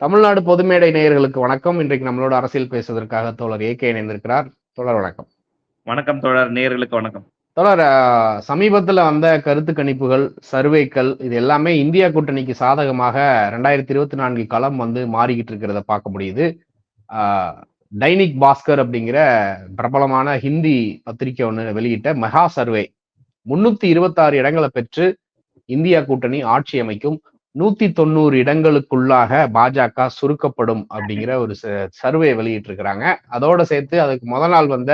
தமிழ்நாடு பொதுமேடை நேயர்களுக்கு வணக்கம். இன்றைக்கு நம்மளோட அரசியல் பேசுவதற்காக தோழர் ஏ கே இணைந்திருக்கிறார். தோழர் வணக்கம். வணக்கம் தோழர். நேயர்களுக்கு வணக்கம். தோழர் சமீபத்துல வந்த கருத்து கணிப்புகள் சர்வேக்கள் இது எல்லாமே இந்தியா கூட்டணிக்கு சாதகமாக ரெண்டாயிரத்தி இருபத்தி நான்கில் களம் வந்து மாறிக்கிட்டு இருக்கிறத பார்க்க முடியுது. ஆஹ், டைனிக் பாஸ்கர் அப்படிங்கிற பிரபலமான ஹிந்தி பத்திரிகை ஒன்று வெளியிட்ட மெகா சர்வே. முன்னூத்தி இருபத்தாறு இடங்களை பெற்று இந்தியா கூட்டணி ஆட்சி அமைக்கும். நூத்தி தொண்ணூறு இடங்களுக்குள்ளாக பாஜக சுருக்கப்படும் அப்படிங்கிற ஒரு சர்வே வெளியிட்டு இருக்கிறாங்க அதோட சேர்த்து அதுக்கு முத நாள் வந்த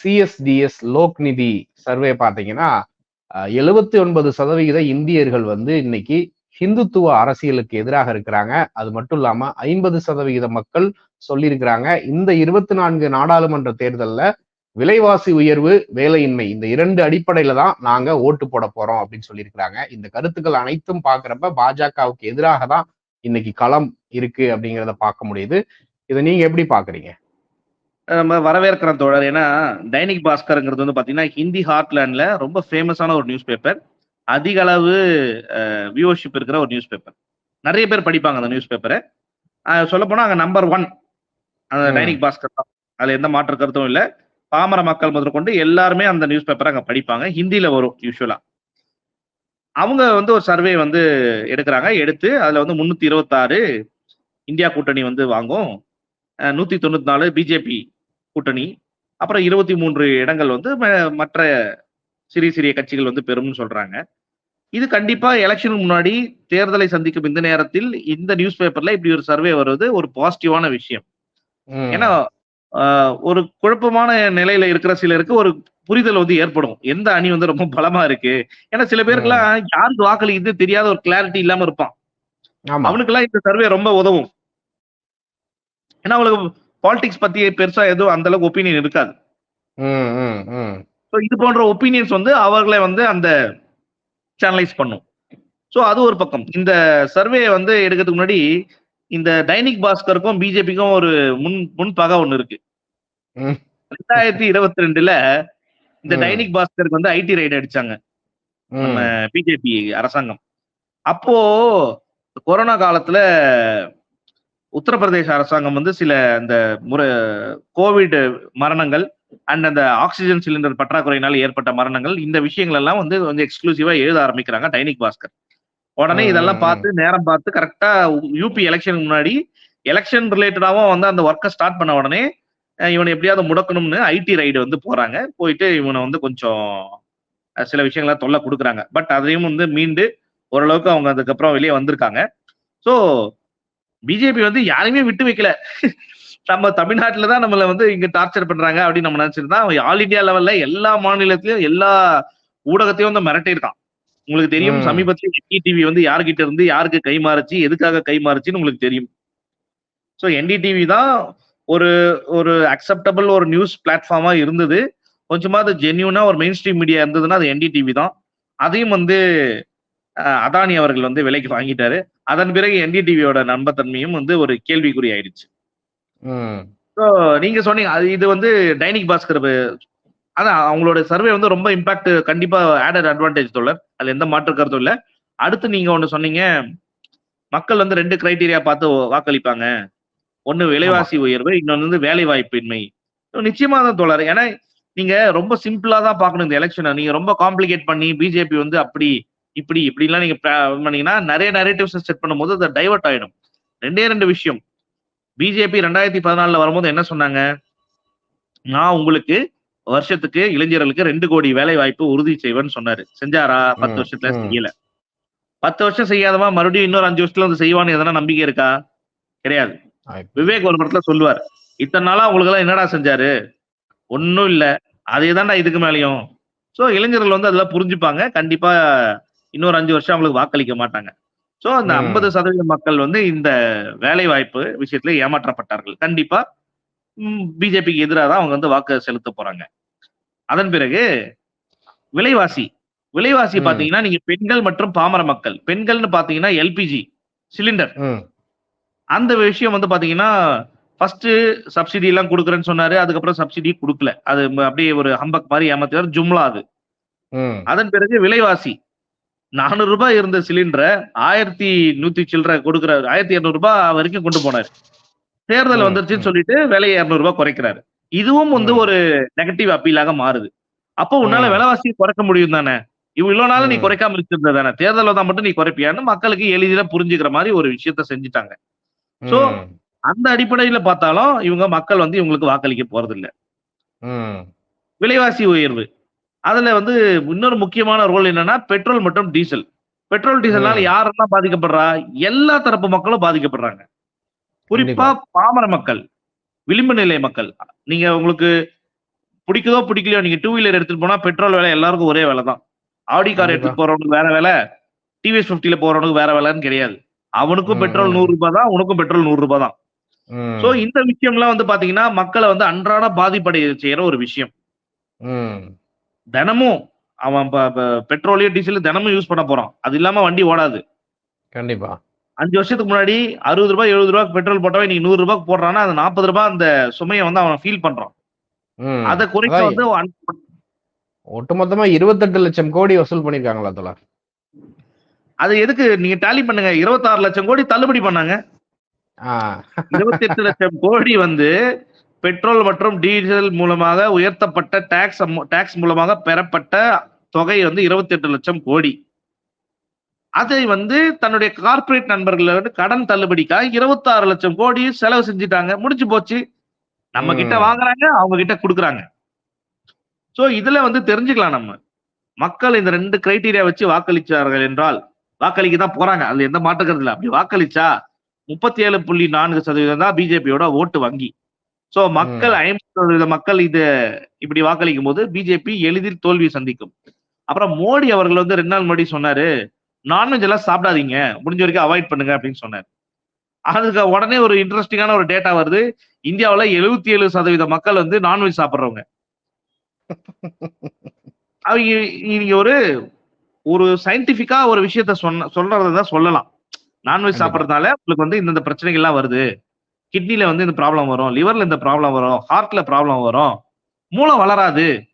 சிஎஸ்டிஎஸ் லோக்நிதி சர்வே பார்த்தீங்கன்னா எழுபத்தி ஒன்பது சதவிகித இந்தியர்கள் வந்து இன்னைக்கு ஹிந்துத்துவ அரசியலுக்கு எதிராக இருக்கிறாங்க. அது மட்டும் இல்லாம ஐம்பது சதவிகித மக்கள் சொல்லியிருக்கிறாங்க. இந்த இருபத்தி நான்கு நாடாளுமன்ற தேர்தல்ல விலைவாசி உயர்வு வேலையின்மை இந்த இரண்டு அடிப்படையில தான் நாங்க ஓட்டு போட போறோம் அப்படின்னு சொல்லியிருக்கிறாங்க. இந்த கருத்துக்கள் அனைத்தும் பாக்குறப்ப பாஜகவுக்கு எதிராக தான் இன்னைக்கு களம் இருக்கு அப்படிங்கிறத பார்க்க முடியுது. இதை நீங்க எப்படி பாக்குறீங்க நம்ம வரவேற்கிறோம் தோழர். ஏன்னா டைனிக் பாஸ்கர்ங்கிறது வந்து பாத்தீங்கன்னா ஹிந்தி ஹார்ட்லேண்ட்ல ரொம்ப ஃபேமஸான ஒரு நியூஸ் பேப்பர் அதிக அளவு வியூவர்ஷிப் இருக்கிற ஒரு நியூஸ் பேப்பர் நிறைய பேர் படிப்பாங்க அந்த நியூஸ் பேப்பரை சொல்ல போனா அங்க நம்பர் ஒன் அந்த. டைனிக் பாஸ்கர் தான். அதுல எந்த மாற்று கருத்தும் இல்ல. பாமர மக்கள் முதற்கொண்டு எல்லாருமே அந்த நியூஸ் பேப்பரை அங்க படிப்பாங்க. ஹிந்தியில வரும் யூஸ்வலா அவங்க வந்து ஒரு சர்வே வந்து எடுக்கிறாங்க. எடுத்து அதுல வந்து முன்னூத்தி இருபத்தாறு இந்தியா கூட்டணி வந்து வாங்கும். நூத்தி தொண்ணூத்தி நாலு பிஜேபி கூட்டணி. அப்புறம் இருபத்தி மூன்று இடங்கள் வந்து மற்ற சிறிய சிறிய கட்சிகள் வந்து பெறும்னு சொல்றாங்க. இது கண்டிப்பா எலெக்ஷனுக்கு முன்னாடி தேர்தலை சந்திக்கும் இந்த நேரத்தில் இந்த நியூஸ் பேப்பர்ல இப்படி ஒரு சர்வே வருவது ஒரு பாசிட்டிவான விஷயம். ஏன்னா ஒரு குழப்பமான நிலையில இருக்கிற சிலருக்கு ஒரு புரிதல் வந்து ஏற்படும். எந்த அணி வந்து ரொம்ப பலமா இருக்கு? ஏன்னா சில பேருக்குலாம் யாருக்கு வாக்களிக்குது தெரியாத ஒரு கிளாரிட்டி இல்லாம இருப்பான். அவனுக்கெல்லாம் இந்த சர்வே ரொம்ப உதவும். ஏன்னா அவளுக்கு பாலிடிக்ஸ் பத்தி பெருசா எதுவும் அந்த அளவுக்கு ஒப்பீனியன் இருக்காது. இது போன்ற ஒப்பீனியன்ஸ் வந்து அவர்களை வந்து அந்த சேனலைஸ் பண்ணும். ஸோ அது ஒரு பக்கம். இந்த சர்வே வந்து எடுக்கிறதுக்கு முன்னாடி இந்த டைனிக் பாஸ்கருக்கும் பிஜேபிக்கும் ஒரு முன் முன்பகை ஒன்று இருக்கு ம். ரெண்டாயிரத்தி இருபத்தி ரெண்டுல இந்த. டைனிக் பாஸ்கருக்கு வந்து ஐடி ரைடு அடிச்சாங்க நம்ம. பிஜேபி அரசாங்கம் அப்போ கொரோனா காலத்துல உத்தரப்பிரதேச அரசாங்கம் வந்து சில அந்த முறை கோவிட் மரணங்கள் அண்ட் அந்த ஆக்சிஜன் சிலிண்டர் பற்றாக்குறையினால ஏற்பட்ட மரணங்கள் இந்த விஷயங்கள் எல்லாம் வந்து கொஞ்சம் எக்ஸ்க்ளூசிவா எழுத ஆரம்பிக்கிறாங்க டைனிக் பாஸ்கர் உடனே இதெல்லாம் பார்த்து நேரம் பார்த்து கரெக்டா யூபி எலெக்ஷனுக்கு முன்னாடி எலெக்ஷன் ரிலேட்டடாவும் வந்து அந்த ஒர்க்கை ஸ்டார்ட் பண்ண உடனே இவனை எப்படியாவது முடக்கணும்னு ஐடி ரைடு வந்து போறாங்க. போயிட்டு இவனை வந்து கொஞ்சம் சில விஷயங்கள தொல்லை கொடுக்குறாங்க. பட் அதையும் வந்து மீண்டு ஓரளவுக்கு அவங்க அதுக்கப்புறம் வெளியே வந்திருக்காங்க. ஸோ பிஜேபி வந்து யாரையுமே விட்டு வைக்கல. நம்ம தமிழ்நாட்டுல தான் நம்மள வந்து இங்க டார்ச்சர் பண்றாங்க அப்படின்னு நம்ம நினைச்சிருந்தா ஆல் இந்தியா லெவல்ல எல்லா மாநிலத்திலயும் எல்லா ஊடகத்தையும் வந்து மிரட்டியிருக்கான். உங்களுக்கு தெரியும். சமீபத்தில் டிவி வந்து யார்கிட்ட இருந்து யாருக்கு கை மாறுச்சு எதுக்காக கை மாறுச்சுன்னு உங்களுக்கு தெரியும். ஸோ என்டிடிவி தான் ஒரு ஒரு அக்செப்டபிள் ஒரு நியூஸ் பிளாட்ஃபார்மா இருந்தது. கொஞ்சமாவது ஜென்யூனா ஒரு மெயின் ஸ்ட்ரீம் மீடியா இருந்ததுன்னா அது என்டிடிவி தான். அதையும் வந்து அதானி அவர்கள் வந்து விலைக்கு வாங்கிட்டாரு. அதன் பிறகு என்டிடிவியோட நம்பத்தன்மையும் வந்து ஒரு கேள்விக்குறி ஆயிடுச்சு. நீங்க சொன்னீங்க அது இது வந்து டைனிக் பாஸ்கர் அதான் அவங்களோட சர்வே வந்து ரொம்ப இம்பாக்ட் கண்டிப்பா ஆடட் அட்வான்டேஜ் தோழர். அதுல எந்த மாற்று கருத்தும் இல்ல. அடுத்து நீங்க ஒண்ணு சொன்னீங்க மக்கள் வந்து ரெண்டு கிரைட்டீரியா பார்த்து வாக்களிப்பாங்க. ஒண்ணு விலைவாசி உயர்வு இன்னொன்னு வந்து வேலை வாய்ப்பின்மை நிச்சயமா தான் தோழர். ஏன்னா நீங்க ரொம்ப சிம்பிளா தான் பார்க்கணும் இந்த எலெக்ஷனை நீங்க ரொம்ப காம்ப்ளிகேட் பண்ணி பிஜேபி வந்து அப்படி இப்படி இப்படிலாம் நீங்க பண்ணீங்கன்னா நிறைய நரேட்டிவ்ஸ் செட் பண்ணும்போது அது டைவர்ட் ஆயிடும். ரெண்டே ரெண்டு விஷயம். பிஜேபி ரெண்டாயிரத்தி பதினாலுல வரும்போது என்ன சொன்னாங்க? நான் உங்களுக்கு வருஷத்துக்கு இளைஞர்களுக்கு ரெண்டு கோடி வேலை வாய்ப்பு உறுதி செய்வேன்னு சொன்னாரு. செஞ்சாரா? பத்து வருஷத்துல. செய்யல. பத்து வருஷம் செய்யாதவா மறுபடியும் இன்னொரு அஞ்சு வருஷத்துல வந்து செய்வான்னு எதனா நம்பிக்கை இருக்கா? கிடையாது. விவேக் ஒரு படத்துல சொல்லுவார். இத்தனை நாளா உங்களுக்கு எல்லாம் என்னடா செஞ்சாரு? ஒன்னும் இல்ல. அதே தான்டா இதுக்கு மேலயும். சோ இளைஞர்கள் வந்து அதெல்லாம் புரிஞ்சுப்பாங்க. கண்டிப்பா இன்னொரு அஞ்சு வருஷம் அவங்களுக்கு வாக்களிக்க மாட்டாங்க. சோ அந்த. ஐம்பது சதவீத மக்கள் வந்து இந்த வேலை வாய்ப்பு விஷயத்துல ஏமாற்றப்பட்டார்கள். கண்டிப்பா பிஜேபிக்கு எதிராக தான் அவங்க வந்து வாக்கு செலுத்த போறாங்க. அதன் பிறகு விலைவாசி. விலைவாசி. பாத்தீங்கன்னா நீங்க பெண்கள் மற்றும் பாமர மக்கள். பெண்கள்னு பாத்தீங்கன்னா எல்பிஜி சிலிண்டர். அந்த விஷயம் வந்து பாத்தீங்கன்னா ஃபர்ஸ்ட் சப்சிடி எல்லாம் கொடுக்குறேன்னு சொன்னாரு. அதுக்கப்புறம் சப்சிடி கொடுக்கல. அது அப்படியே ஒரு ஹம்பக் மாதிரி ஏமாத்துவார் ஜும்லா அது. அதன் பிறகு விலைவாசி. நானூறு ரூபாய் இருந்த சிலிண்டரை ஆயிரத்தி நூத்தி சில்லற கொடுக்குறாரு. ஆயிரத்தி இருநூறு ரூபாய் வரைக்கும் கொண்டு போனாரு. தேர்தல் வந்துருச்சுன்னு. சொல்லிட்டு விலையை இருநூறு ரூபாய் குறைக்கிறாரு. இதுவும் வந்து. ஒரு நெகட்டிவ் அப்பீலாக மாறுது. அப்போ உன்னால ம். விலைவாசி குறைக்க முடியும் தானே? இவ்வளவு நாள் நீ. குறைக்காம இருந்திருந்த தானே? தேர்தல் வந்தா மட்டும் நீ குறைப்பியான்னு மக்களுக்கு எளிதில புரிஞ்சுக்கிற மாதிரி ஒரு விஷயத்த செஞ்சுட்டாங்க. ம், அந்த அடிப்படையில பார்த்தாலும் இவங்க மக்கள் வந்து இவங்களுக்கு வாக்களிக்க போறது இல்ல விலைவாசி உயர்வு. அதுல வந்து இன்னொரு முக்கியமான ரோல் என்னன்னா பெட்ரோல் மற்றும் டீசல். பெட்ரோல் டீசல்னால. யாரெல்லாம் பாதிக்கப்படுறா? எல்லா தரப்பு மக்களும் பாதிக்கப்படுறாங்க. குறிப்பா பாமர மக்கள் விளிம்பு நிலை மக்கள். நீங்க உங்களுக்கு பிடிக்குதோ பிடிக்கலையோ நீங்க டூ வீலர் எடுத்துட்டு போனா பெட்ரோல் விலை எல்லாருக்கும் ஒரே விலை தான். Audi car. எடுத்துட்டு போறவனுக்கு வேற விலை டிவிஎஸ் பிப்டில போறவனுக்கு வேற விலைன்னு கிடையாது. அவனுக்கும் பெட்ரோல். நூறு ரூபாய் தான் உனக்கும் பெட்ரோல் நூறு ரூபாய் தான். சோ இந்த விஷயம்லாம் வந்து பாத்தீங்கன்னா மக்களை வந்து அன்றாட பாதிப்படைய செய்யற ஒரு விஷயம். தினமும் அவன் பெட்ரோலையும் டீசல் தினமும் யூஸ் பண்ண போறான். அது இல்லாம வண்டி ஓடாது. கண்டிப்பா. அஞ்சு வருஷத்துக்கு முன்னாடி அறுபது ரூபாய் எழுபது ரூபாய்க்கு பெட்ரோல் போட்டவன் இன்னைக்கு நூறு ரூபாய்க்கு போடுறான்னா அது நாற்பது ரூபாய் அந்த சுமையை வந்து அவன் ஃபீல் பண்றான். அதை குறைக்க வந்து ஒட்டுமொத்தமா இருபத்தெட்டு லட்சம் கோடி வசூல் பண்ணிருக்காங்களா தோழர் அது எதுக்கு? நீங்க டேலி பண்ணுங்க. இருபத்தாறு லட்சம் கோடி தள்ளுபடி பண்ணாங்க. இருபத்தி எட்டு லட்சம் கோடி வந்து பெட்ரோல் மற்றும் டீசல் மூலமாக உயர்த்தப்பட்ட டாக்ஸ் டாக்ஸ் மூலமாக பெறப்பட்ட தொகை வந்து இருபத்தி எட்டு லட்சம் கோடி. அதை வந்து தன்னுடைய கார்ப்பரேட் நண்பர்கள் வந்து கடன் தள்ளுபடிக்காக இருபத்தாறு லட்சம் கோடி செலவு செஞ்சுட்டாங்க. முடிஞ்சு போச்சு. நம்ம கிட்ட. வாங்குறாங்க அவங்க கிட்ட கொடுக்குறாங்க. சோ இதுல வந்து தெரிஞ்சுக்கலாம் நம்ம. மக்கள் இந்த ரெண்டு கிரைட்டீரியா வச்சு வாக்களிச்சார்கள் என்றால் வாக்களிக்க தான் போறாங்க. அதுல எந்த மாற்றுக்கிறது இல்லை. அப்படி வாக்களிச்சா முப்பத்தி ஏழு புள்ளி நான்கு சதவீதம் தான் பிஜேபியோட ஓட்டு வங்கி. சோ மக்கள் ஐம்பது சதவீத மக்கள் இது இப்படி வாக்களிக்கும் போது பிஜேபி எளிதில் தோல்வி சந்திக்கும். அப்புறம் மோடி அவர்கள் வந்து ரெண்டு நாள் முன்னாடி சொன்னாரு நான்வெஜ் எல்லாம் சாப்பிடாதீங்க. முடிஞ்ச வரைக்கும் அவாய்ட் பண்ணுங்க அப்படின்னு சொன்னார். அதுக்கு உடனே ஒரு இன்ட்ரெஸ்டிங்கான ஒரு டேட்டா வருது. இந்தியாவுல எழுபத்தி ஏழு சதவீத மக்கள் வந்து நான்வெஜ் சாப்பிடுறவங்க. அவங்க நீங்க ஒரு ஒரு சயின்டிபிக்கா ஒரு விஷயத்த சொன்ன சொல்றதான் சொல்லலாம். நான்வெஜ். சாப்பிடறதுனால உங்களுக்கு வந்து இந்த பிரச்சனைகள் எல்லாம் வருது. கிட்னில வந்து இந்த ப்ராப்ளம் வரும். லிவர்ல இந்த ப்ராப்ளம் வரும். ஹார்ட்ல ப்ராப்ளம் வரும். மூளை வளராது.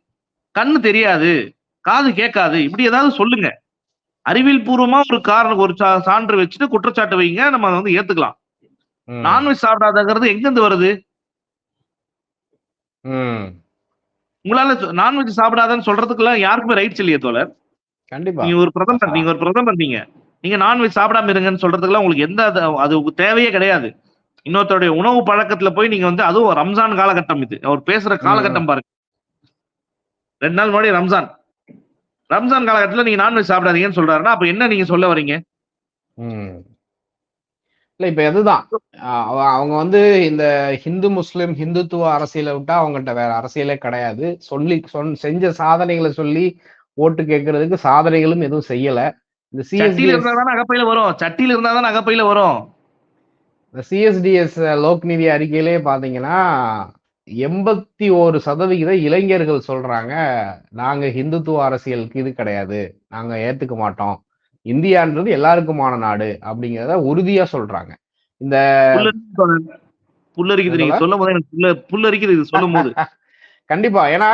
கண்ணு தெரியாது. காது கேட்காது. இப்படி ஏதாவது சொல்லுங்க. அறிவியல் பூர்வமா ஒரு காரணம் ஒரு சான்று வச்சுட்டு குற்றச்சாட்டு வைங்க. நம்ம அதை வந்து ஏத்துக்கலாம். நான்வெஜ் சாப்பிடாதங்கிறது எங்க இருந்து வருது. உங்களால நான்வெஜ் சாப்பிடாதன்னு சொல்றதுக்குலாம் யாருக்குமே ரைட்ஸ் இல்லையே தோழர். கண்டிப்பா. நீங்க ஒரு பிரதமர் நீங்க ஒரு பிரதமர் நீங்க. நீங்க நான்வெஜ் சாப்பிடாம இருங்கன்னு சொல்றதுக்குலாம் உங்களுக்கு எந்த அது- தேவையே கிடையாது. இன்னொருத்தருடைய உணவு பழக்கத்துல போய் நீங்க வந்து அதுவும் ரம்ஜான் காலகட்டம் இது. அவர் பேசுற காலகட்டம் பாருங்க. ரெண்டு நாள் முன்னாடி ரம்ஜான். ரம்ஜான் காலகட்டத்துல நீங்க நான்வெஜ் சாப்பிடாதீங்கன்னு சொல்றாருன்னா அப்ப என்ன நீங்க சொல்ல வரீங்க. இல்ல இப்ப எதுதான்? அவங்க வந்து இந்த ஹிந்து முஸ்லிம் ஹிந்துத்துவ அரசியலை விட்டா அவங்கள்ட்ட வேற அரசியலே கிடையாது. சொல்லி சொன் செஞ்ச சாதனைகளை சொல்லி ஓட்டு கேட்கறதுக்கு சாதனைகளும் எதுவும் செய்யல. இந்த சட்டியில சிஎஸ்டிஎஸ் இருந்தா தானே அகப்பையில வரும். சட்டியில இருந்தா தானே அகப்பையில வரும். இந்த சிஎஸ்டிஎஸ் லோக்நிதி அறிக்கையிலே பாத்தீங்கன்னா எண்பத்தி ஒரு சதவிகித இளைஞர்கள் சொல்றாங்க நாங்க ஹிந்துத்துவ அரசியலுக்கு இது கிடையாது நாங்க ஏத்துக்க மாட்டோம். இந்தியான்றது எல்லாருக்குமான நாடு அப்படிங்கிறத உறுதியா சொல்றாங்க. இந்த புல்லரிக்குது நீங்க சொல்லும் போது புல்லரிக்குது இது சொல்லும் போது கண்டிப்பா. ஏன்னா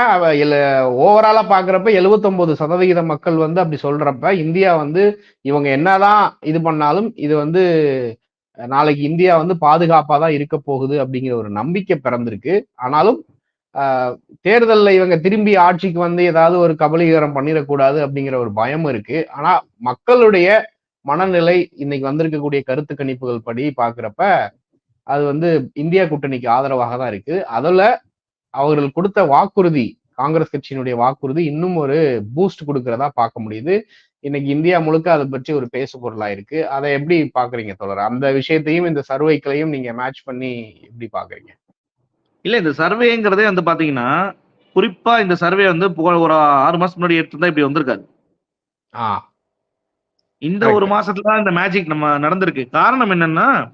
ஓவராலா பாக்குறப்ப 79% சதவிகித மக்கள் வந்து அப்படி சொல்றப்ப இந்தியா வந்து இவங்க என்னதான் இது பண்ணாலும் இது வந்து நாளைக்கு இந்தியா வந்து பாதுகாப்பா தான் இருக்க போகுது அப்படிங்கிற ஒரு நம்பிக்கை பிறந்திருக்கு. ஆனாலும் ஆஹ், இவங்க திரும்பி ஆட்சிக்கு வந்து ஏதாவது ஒரு கபலீகரம் பண்ணிடக்கூடாது அப்படிங்கிற ஒரு பயம் இருக்கு. ஆனா மக்களுடைய மனநிலை இன்னைக்கு வந்திருக்கக்கூடிய கருத்து கணிப்புகள் படி பாக்குறப்ப அது வந்து இந்தியா கூட்டணிக்கு ஆதரவாக தான் இருக்கு. அதுல அவர்கள் கொடுத்த வாக்குறுதி காங்கிரஸ் கட்சியினுடைய வாக்குறுதி இன்னும் ஒரு பூஸ்ட் கொடுக்கறதா பார்க்க முடியுது. இன்னைக்கு இந்தியா முழுக்க அதை பற்றி ஒரு பேசு பொருளா இருக்கு. அதை எப்படி பாக்குறீங்க தோழர்? அந்த விஷயத்தையும் இந்த சர்வைக்களையும் நீங்க மேட்ச் பண்ணி எப்படி பாக்குறீங்க இல்ல இந்த சர்வேங்கிறதே வந்து பாத்தீங்கன்னா குறிப்பா இந்த சர்வே வந்து புக- ஒரு ஆறு மாசம் முன்னாடி எடுத்திருந்தா இப்படி வந்திருக்காது. ஆ. இந்த. ஒரு மாசத்துல தான் இந்த மேஜிக் நம்ம நடந்திருக்கு. காரணம் என்னன்னா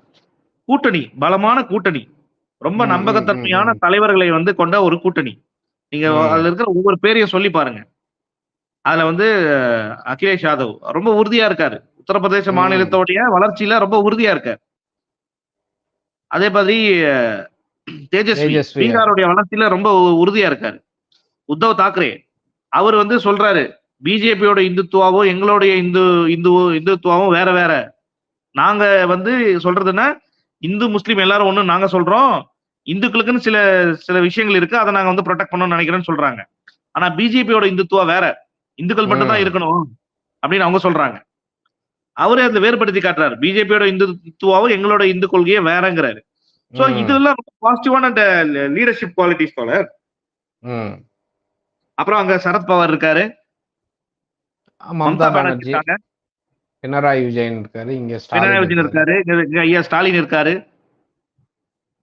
கூட்டணி பலமான கூட்டணி. ரொம்ப நம்பகத்தன்மையான. தலைவர்களை வந்து கொண்ட ஒரு கூட்டணி. நீங்க. அதுல இருக்கிற ஒவ்வொரு பேரையும் சொல்லி பாருங்க. அதுல வந்து அகிலேஷ் யாதவ் ரொம்ப உறுதியா இருக்காரு. உத்தரப்பிரதேச. மாநிலத்தோடைய வளர்ச்சியில ரொம்ப உறுதியா இருக்காரு. அதே மாதிரி தேஜஸ்வி. பீகாருடைய வளர்ச்சியில ரொம்ப உறுதியா இருக்காரு. உத்தவ் தாக்கரே அவர் வந்து சொல்றாரு பிஜேபியோட இந்துத்துவாவோ எங்களுடைய இந்து இந்து இந்துத்துவாவும் வேற வேற. நாங்க வந்து சொல்றதுன்னா இந்து முஸ்லீம் எல்லாரும் ஒண்ணு நாங்க சொல்றோம். இந்துக்களுக்குன்னு சில சில விஷயங்கள் இருக்கு. அதை நாங்க வந்து ப்ரொடெக்ட் பண்ணணும்னு நினைக்கிறேன்னு சொல்றாங்க. ஆனா பிஜேபியோட இந்துத்துவா வேற. இந்துக்கள் மட்டும் தான். இருக்கணும் அப்படின்னு அவங்க சொல்றாங்க. அவரே அந்த வேறுபடுத்தி காட்டுறாரு. பிஜேபியோட இந்துத்துவாவும் எங்களோட இந்து கொள்கையே வேறங்கிறாரு. சோ. இதெல்லாம் ரொம்ப பாசிட்டிவான லீடர்ஷிப் குவாலிட்டிஸ் போல. அப்புறம் அங்க சரத்பவார் இருக்காரு. மம்தா பானர்ஜி. பினராயி விஜயன் இருக்காரு இங்க பினராயி விஜயன் இருக்காரு. ஐயா ஸ்டாலின் இருக்காரு.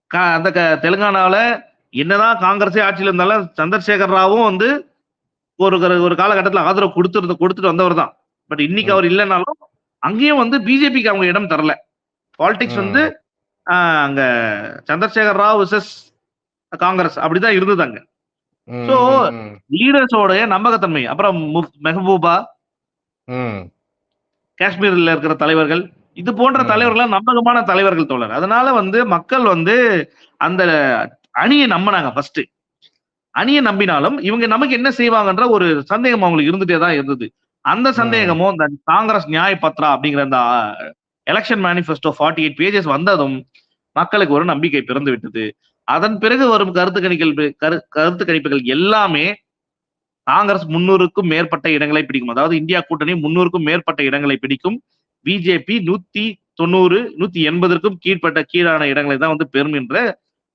அந்த தெலுங்கானாவுல என்னதான் காங்கிரஸே ஆட்சியில் இருந்தாலும் சந்திரசேகர் ராவும் வந்து ஒரு ஒரு- காலகட்டத்தில் ஆதரவு கொடுத்துருந்து கொடுத்துட்டு வந்தவர் தான். பட் இன்னைக்கு அவர் இல்லைனாலும் அங்கேயும் வந்து பிஜேபிக்கு அவங்க இடம் தரல. பாலிடிக்ஸ். வந்து அங்க சந்திரசேகர் ராவ் விசஸ் காங்கிரஸ் அப்படிதான் இருந்தது அங்க. ம், லீடர்ஸோடைய நம்பகத்தன்மை. அப்புறம் மெஹபூபா. காஷ்மீர்ல இருக்கிற தலைவர்கள் இது போன்ற. தலைவர்கள் நம்பகமான தலைவர்கள் தோழர். அதனால வந்து மக்கள் வந்து அந்த அணியை நம்பினாங்க ஃபர்ஸ்ட் அணியை நம்பினாலும் இவங்க நமக்கு என்ன செய்வாங்கன்ற ஒரு சந்தேகம் அவங்களுக்கு இருந்துட்டே தான் இருந்தது. அந்த சந்தேகமும் அந்த காங்கிரஸ் நியாய பத்ரா அப்படிங்கிற அந்த election manifesto forty eight pages வந்ததும் மக்களுக்கு ஒரு நம்பிக்கை பிறந்து விட்டது. அதன் பிறகு வரும் கருத்து கணிகள் கரு கருத்து கணிப்புகள் எல்லாமே காங்கிரஸ் முன்னூறுக்கும் மேற்பட்ட இடங்களை பிடிக்கும். அதாவது இந்தியா கூட்டணி முன்னூறுக்கும் மேற்பட்ட இடங்களை பிடிக்கும். பிஜேபி நூத்தி தொண்ணூறு நூத்தி எண்பதற்கும் கீழ்ப்பட்ட கீழான இடங்களை தான் வந்து பெறும் என்ற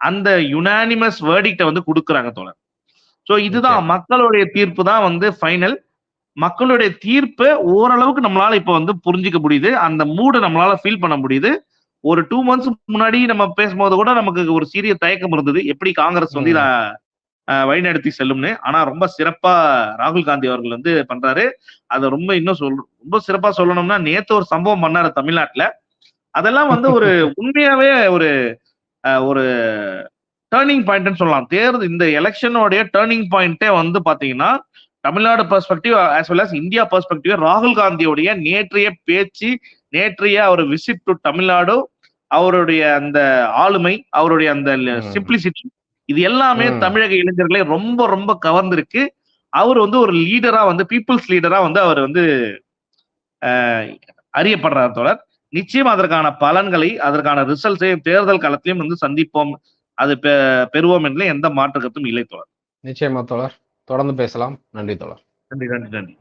அந்த யுனானிமஸ் வேர்டிக்ட வந்து கொடுக்குறாங்க தோழர். சோ இதுதான். மக்களுடைய தீர்ப்பு தான் வந்து ஃபைனல் மக்களுடைய தீர்ப்பை ஓரளவுக்கு நம்மளால இப்ப வந்து புரிஞ்சுக்க முடியுது. அந்த மூடை நம்மளால ஃபீல் பண்ண முடியுது. ஒரு டூ மந்த்ஸ் முன்னாடி நம்ம பேசும்போது கூட நமக்கு ஒரு சீரிய தயக்கம் இருந்தது. எப்படி காங்கிரஸ் வந்து இத வழிநடத்தி செல்லும்னு. ஆனா ரொம்ப சிறப்பா ராகுல் காந்தி அவர்கள் வந்து பண்றாரு. அதை ரொம்ப இன்னும் சொல் ரொம்ப சிறப்பா சொல்லணும்னா நேத்து ஒரு சம்பவம் பண்ணாரு தமிழ்நாட்டுல. அதெல்லாம் வந்து ஒரு உண்மையாவே ஒரு ஒரு டேர்னிங் பாயிண்ட்னு சொல்லலாம் தேர்தல் இந்த எலெக்ஷனோடைய டேர்னிங் பாயிண்டே வந்து பாத்தீங்கன்னா Tamil Nadu perspective as well as India perspective ராகுல் காந்தியுடைய நேற்றைய பேச்சு நேற்றைய அவர் விசிட் டு தமிழ்நாடு அவருடைய அந்த ஆளுமை அவருடைய அந்த. சிம்பிளிசிட்டி இது எல்லாமே. தமிழக இளைஞர்களை ரொம்ப ரொம்ப கவர்ந்திருக்கு அவர் வந்து ஒரு லீடரா வந்து பீப்புள்ஸ் லீடரா வந்து அவர் வந்து அறியப்படுறார் தோழர் நிச்சயம் அதற்கான பலன்களை அதற்கான ரிசல்ட்ஸையும் தேர்தல் களத்திலையும் வந்து சந்திப்போம் அது பெறுவோம் என்று எந்த மாற்று கருத்தும் இல்லை தோழர். நிச்சயமா தோழர். தொடர்ந்து பேசலாம். நன்றி தோழர். நன்றி நன்றி நன்றி.